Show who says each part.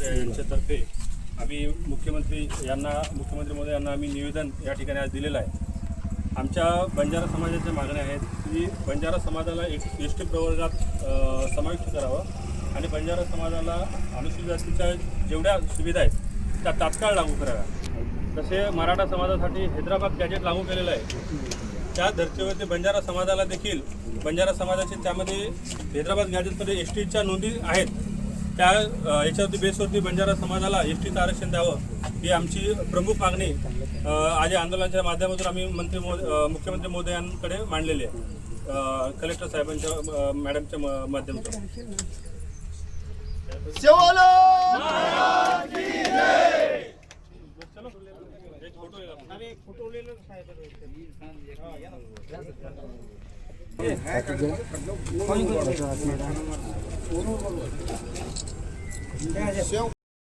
Speaker 1: महोदय यांच्यातर्फे आम्ही मुख्यमंत्री यांना मुख्यमंत्री महोदय यांना आम्ही निवेदन या ठिकाणी आज दिलेलं आहे. आमच्या बंजारा समाजाच्या मागण्या आहेत की बंजारा समाजाला एक एस टी प्रवर्गात समाविष्ट करावं आणि बंजारा समाजाला अनुसूचित जातीच्या जेवढ्या सुविधा आहेत त्या तात्काळ लागू कराव्या. तसे मराठा समाजासाठी हैदराबाद गॅजेट लागू केलेलं आहे. त्या धर्तीवरती बंजारा समाजाला देखील बंजारा समाजाचे त्यामध्ये हैदराबाद गॅजेटमध्ये एस टीच्या नोंदी आहेत. त्या याच्यावरती बेसवरती बंजारा समाजाला एस टीचं आरक्षण द्यावं ही आमची प्रमुख मागणी आज या आंदोलनाच्या माध्यमातून आम्ही मंत्री महोदय अ, मुख्यमंत्री महोदयांकडे मांडलेली आहे. कलेक्टर साहेबांच्या मॅडमच्या म- माध्यमातून. चलो. एक फोटो आहे आपला.